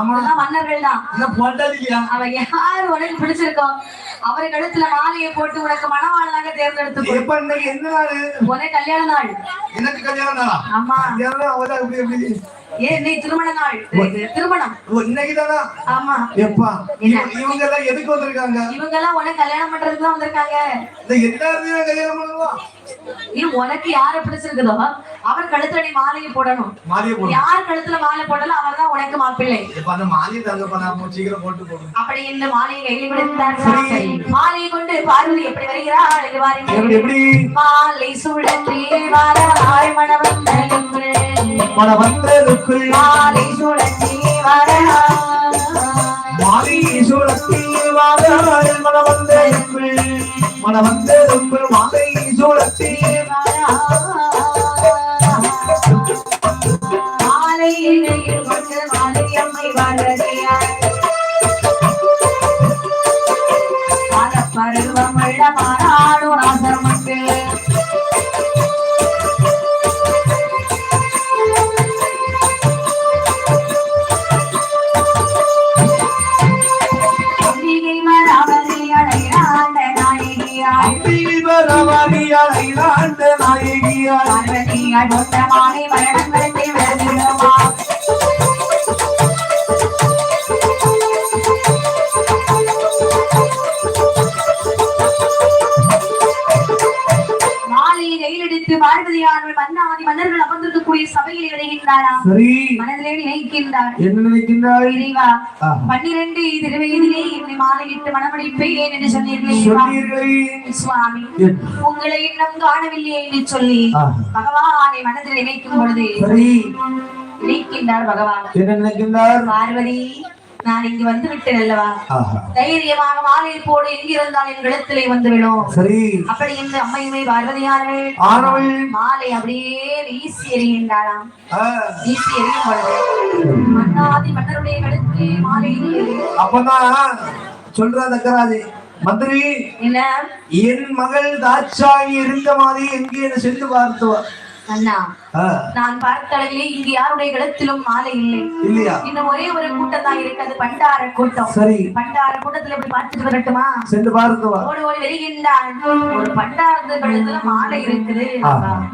அதெல்லாம் மன்னர்கள் தான் அவ யார் உனக்கு பிடிச்சிருக்கோ அவர் கழுத்துல மாலையை போட்டு உனக்கு மணவாளனாக தேர்ந்தெடுத்து எப்ப இன்னைக்கு என்ன நாள்? உனக்கு கல்யாண நாள். எனக்கு கல்யாணம் நாளா? ஆமா. இன்னைக்கு திருமண நாள்? திருமணம். ஆமா. எப்பா என்ன? இவங்க எல்லாம் எதுக்கு வந்திருக்காங்க? இவங்க எல்லாம் உனக்கு கல்யாணம் பண்றதுக்கு தான் வந்திருக்காங்க. இந்த எல்லாருமே கல்யாணம் பண்ணுவோம் இது உனக்கு யார பிடிச்சிருக்குதோ அவர் கழுத்துல நீ மாலையை போடணும். யார் கழுத்துல மாலை போடலாம் அவர் தான் உனக்கு மாப்பிள்ளை. அந்த மாலையை சீக்கிரம் போட்டு போடுங்க அப்படி இந்த மாலையை கையில் மாலையை கொண்டு பார்வதி எப்படி வருகிறாள்? எப்படி? மாலை சுழற்றி ஆழ்மணவன் மன வந்ததுக்குள் மாலை சுழற்றி மாலை சூழத்தில் வாழ மன வந்ததுக்குள் மன வந்ததுக்குள் மாலை சூழத்தில் மாலை இடையில் கொண்டு மாலை அம்மை வாழ்வதையார் பருவமுள்ள தீபரவாதியாய் ஆண்ட நாயகியாய் பார்வதியாள் கொண்ட பார்வதியானவள் மன்னாதி மன்னர்கள் அமர்ந்திருக்கக்கூடிய சபையில் இடைகின்றாராம் சரி. மனதிலே நினைக்கின்றார். என்ன நினைக்கின்றாய்? இறைவா ஆஹா. பன்னிரண்டு திருவயதிலே என்னை மாலையிட்டு மனமடிப்பேன் என்று சொன்னீர்களே சுவாமி? உங்களை இன்னும் காணவில்லையே என்று சொல்லி ஆஹா. பகவானை மனதில் நினைக்கும் பொழுது சரி. நினைக்கின்றார் பகவான். என்ன நினைக்கின்றார்? பார்வதி நான் இங்கு வந்து விட்டேன் அல்லவா. தைரியமாக மாலையை போடு எங்கிருந்தால் என் கழுத்திலே வந்துவிடும். சரி. அப்படி என்று அம்மையுமே பார்வதியானவள் ஆனவள். மாலை அப்படியே வீசி எறிகின்றாளாம். வீசி எறியும் பொழுது மன்னாதி மன்னருடைய கழுத்திலே மாலை. அப்பதான் சொல்றா தக்கராஜே மந்திரி என்ன? என் மகள் தாட்சாயி இருந்த மாதிரி எங்கே சென்று பார்த்துவா. அண்ணா நான் பார்த்த அளவிலே இங்கு யாருடைய கழுத்திலும் மாலை இல்லை. இல்லையா? இன்னும் ஒரே ஒரு கூட்டம் தான் இருக்கிறது பண்டார கூட்டம். சரி. பண்டார கூட்டத்துல இப்படி பார்த்துட்டு வரட்டுமா? சென்று பார்த்துவா ஓடி ஓடி வருகின்றான் ஒரு பண்டாரத்து கழுத்துல மாலை இருக்குது.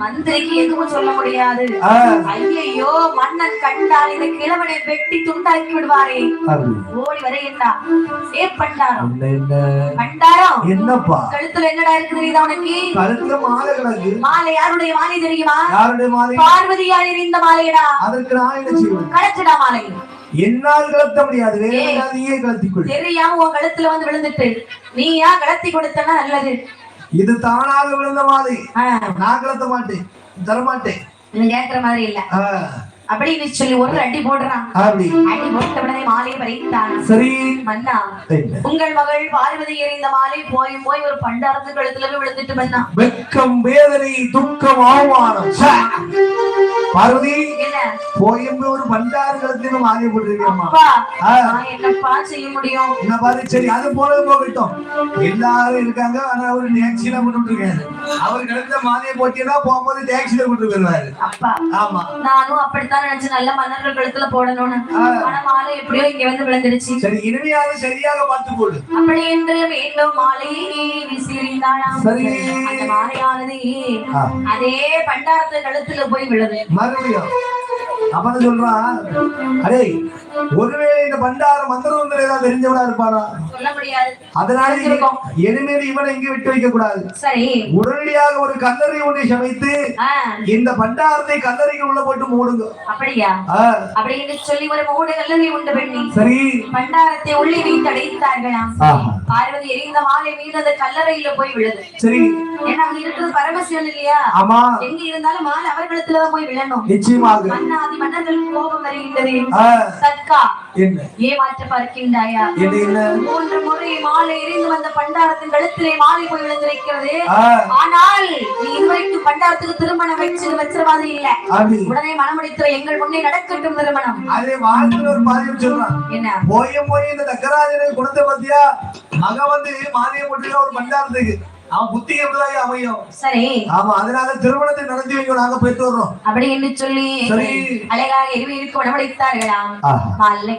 மந்திரிக்கு எதுவும் சொல்ல முடியாது. ஐயையோ மன்னன் கண்டால் இந்த கிழவனை வெட்டி துண்டாக்கி விடுவாரே. அது. ஓடி வருகின்றான் ஏ பண்டாரம்? பண்டாரம்? என்னப்பா? கழுத்துல என்னடா இருக்குது உனக்கு? கழுத்துல மாலை மாலை யாருடைய மாலை தெரியுமா? யாருடைய மாலை பார்வதியார் எறிந்த மாலையடா அதற்கு நான் என்ன செய்வேன் கழச்சுடா மாலை. என்னால் கலத்த முடியாது. வேற நீயே தெரியாம உன் கழுத்துல வந்து விழுந்துட்டு நீ ஏன் கடத்தி கொடுத்தனா நல்லது. இது தானாக விழுந்த மாலை. நான் கலத்த மாட்டேன் தரமாட்டேன். நீ கேக்குற மாதிரி இல்ல. அப்படின்னு சொல்லி ஒரு அடி போடுறான் அடி போட்ட உடனே மாலையை பறித்தான் சரி. மன்னா? உங்கள் மகள் பார்வதி எறிந்த மாலை போய் போய் ஒரு பண்டாரத்து கழுத்துல விழுந்துட்டு மன்னா. வெட்கம் வேதனை துக்கம் அவமானம்! பார்வதி ஆ. நான் என்னப்பா செய்ய முடியும்? என்ன பாரு சரி அது போகட்டும். எல்லாரும் இருக்காங்க ஆனா அவரு டாக்ஸில கொண்டு அவர் கலந்த மாலையை போட்டீங்கன்னா போகும்போது டாக்ஸில கொண்டு அப்பா ஆமா. நானும் அப்படித்தான் நினைச்சு நல்ல மன்னர்கள் கழுத்துல போடணும்னு. ஆனா மாலை எப்படியோ இங்க வந்து விழுந்துருச்சு. சரி இனிமையாக சரியாக பார்த்து போடு அப்படி என்று மீண்டும் மாலையை வீசி எறிந்தாளாம் சரி. அந்த மாலையானது. அதே பண்டாரத்து கழுத்துல போய் விழுது. மறுபடியும். அவன் சொல்றான் அடே ஒருவேளை இந்த பண்டார மந்திரம் ஏதாவது தெரிஞ்சவனா முடியாது. அதனால. இனிமேல் இவனை இங்க விட்டு வைக்க கூடாது. சரி. உடனடியாக ஒரு கல்லறை ஒன்றை சமைத்து இந்த பண்டாரத்தை கல்லறைக்கு உள்ள போட்டு மூடுங்க. அப்படியா? அப்படின்னு சொல்லி ஒரு மூடு கல்லறை உண்டு பெண்ணி. சரி. பண்டாரத்தை உள்ளே வைத்து அடைத்தார்களாம். பார்வதி எரிந்த மாலை மீது அந்த கல்லறையில போய் விழுது. சரி. ஏன்னா அங்க இருக்கிறது பரமசிவன் இல்லையா? ஆமா. எங்க இருந்தாலும் மாலை அவர்களிடத்துலதான் போய் விழணும். நிச்சயமாக மன்னாதி மன்னர்களுக்கு கோபம் வருகின்றது. சத்கா என்ன? ஏமாற்ற பார்க்கின்றாயா? என்ன என்ன? மூன்று முறை மாலை எரிந்து வந்த பண்டாரத்தின் கழுத்திலே மாலை போய் விழுந்திருக்கிறது ஆனால் நீ இதுவரைக்கும் பண்டாரத்துக்கு திருமணம் வச்சு மாதிரி இல்ல. உடனே மனமுடித்து எங்கள் முன்னே நடக்கட்டும் திருமணம். அதே வாழ்க்கையில் ஒரு பாதியம் சொல்றான். என்ன? போயும் போய் இந்த தக்கராஜனை குணத்தை பத்தியா? மக வந்து மானியம் போட்டு ஒரு பண்டாரத்துக்கு அவன் புத்தி எப்படிதான் அமையும்? சரி. ஆமா அதனால திருமணத்தை நடத்தி வைக்க நாங்க போயிட்டு வர்றோம். அப்படி என்று சொல்லி. அழகாக இருவி இருக்க. மாலை